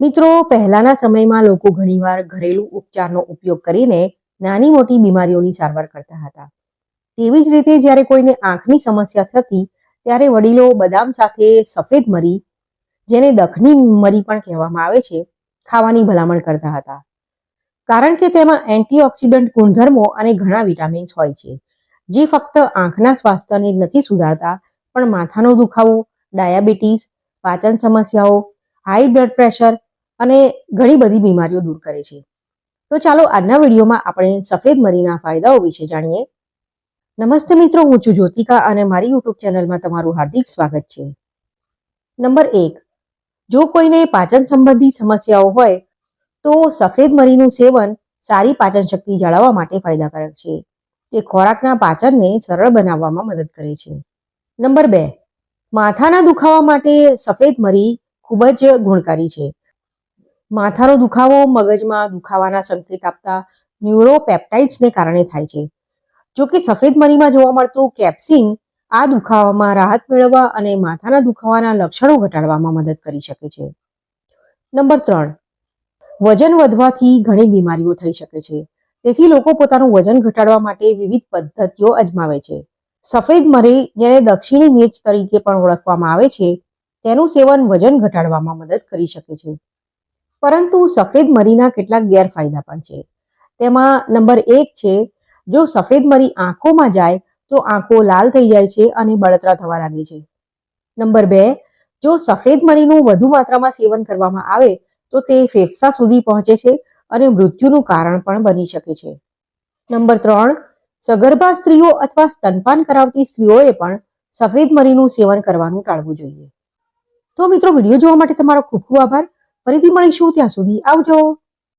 મિત્રો, પહેલાના સમયમાં લોકો ઘણીવાર ઘરેલું ઉપચારનો ઉપયોગ કરીને નાની મોટી બીમારીઓની સારવાર કરતા હતા. તેવી જ રીતે જ્યારે કોઈને આંખની સમસ્યા થતી, ત્યારે વડીલો બદામ સાથે સફેદ મરી, જેને દખની મરી પણ કહેવામાં આવે છે, ખાવાની ભલામણ કરતા હતા. કારણ કે તેમાં એન્ટીઓક્સિડન્ટ ગુણધર્મો અને ઘણા વિટામિન્સ હોય છે, જે ફક્ત આંખના સ્વાસ્થ્યને નથી સુધારતા, પણ માથાનો દુખાવો, ડાયાબિટીસ, પાચન સમસ્યાઓ, હાઈ બ્લડ પ્રેશર અને ઘણી બધી બીમારીઓ દૂર કરે છે. તો ચાલો આજના વિડીયોમાં આપણે સફેદ મરીના ફાયદાઓ વિશે જાણીએ. નમસ્તે મિત્રો, હું છું જ્યોતિકા અને મારી યુટ્યુબ ચેનલમાં તમારું હાર્દિક સ્વાગત છે. નંબર એક, જો કોઈને પાચન સંબંધી સમસ્યાઓ હોય, તો સફેદ મરીનું સેવન સારી પાચન શક્તિ જાળવવા માટે ફાયદાકારક છે. તે ખોરાકના પાચનને સરળ બનાવવામાં મદદ કરે છે. નંબર બે, માથાના દુખાવા માટે સફેદ મરી ખૂબ જ ગુણકારી છે. માથાનો દુખાવો, મગજમાં દુખાવાના સંકેત આપતા ન્યુરોપેપ્ટાઇડ્સને કારણે થાય છે. જો કે સફેદ મરીમાં જોવા મળતું કેપ્સિન આ દુખાવામાં રાહત મેળવવા અને માથાના દુખાવાના લક્ષણો ઘટાડવામાં મદદ કરી શકે છે. નંબર ત્રણ. વજન વધવાથી ઘણી બીમારીઓ થઈ શકે છે. તેથી લોકો પોતાનું વજન ઘટાડવા માટે વિવિધ પદ્ધતિઓ અજમાવે છે. સફેદ મરી જેને દક્ષિણી મિર્ચ તરીકે પણ ઓળખવામાં આવે છે, તેનું સેવન વજન ઘટાડવામાં મદદ કરી શકે છે. પરંતુ સફેદ મરીના કેટલાક ગેરફાયદા પણ છે. તેમાં નંબર એક છે, જો સફેદ મરી આંખોમાં જાય, તો આંખો લાલ થઈ જાય છે અને બળતરા થવા લાગે છે. નંબર બે, જો સફેદ મરીનું વધુ માત્રામાં સેવન કરવામાં આવે, તો તે ફેફસા સુધી પહોંચે છે અને મૃત્યુનું કારણ પણ બની શકે છે. નંબર ત્રણ, સગર્ભા સ્ત્રીઓ અથવા સ્તનપાન કરાવતી સ્ત્રીઓએ પણ સફેદ મરીનું સેવન કરવાનું ટાળવું જોઈએ. તો મિત્રો, વીડિયો જોવા માટે તમારો ખૂબ ખૂબ આભાર. ફરીથી મળીશું ત્યાં સુધી આવજો.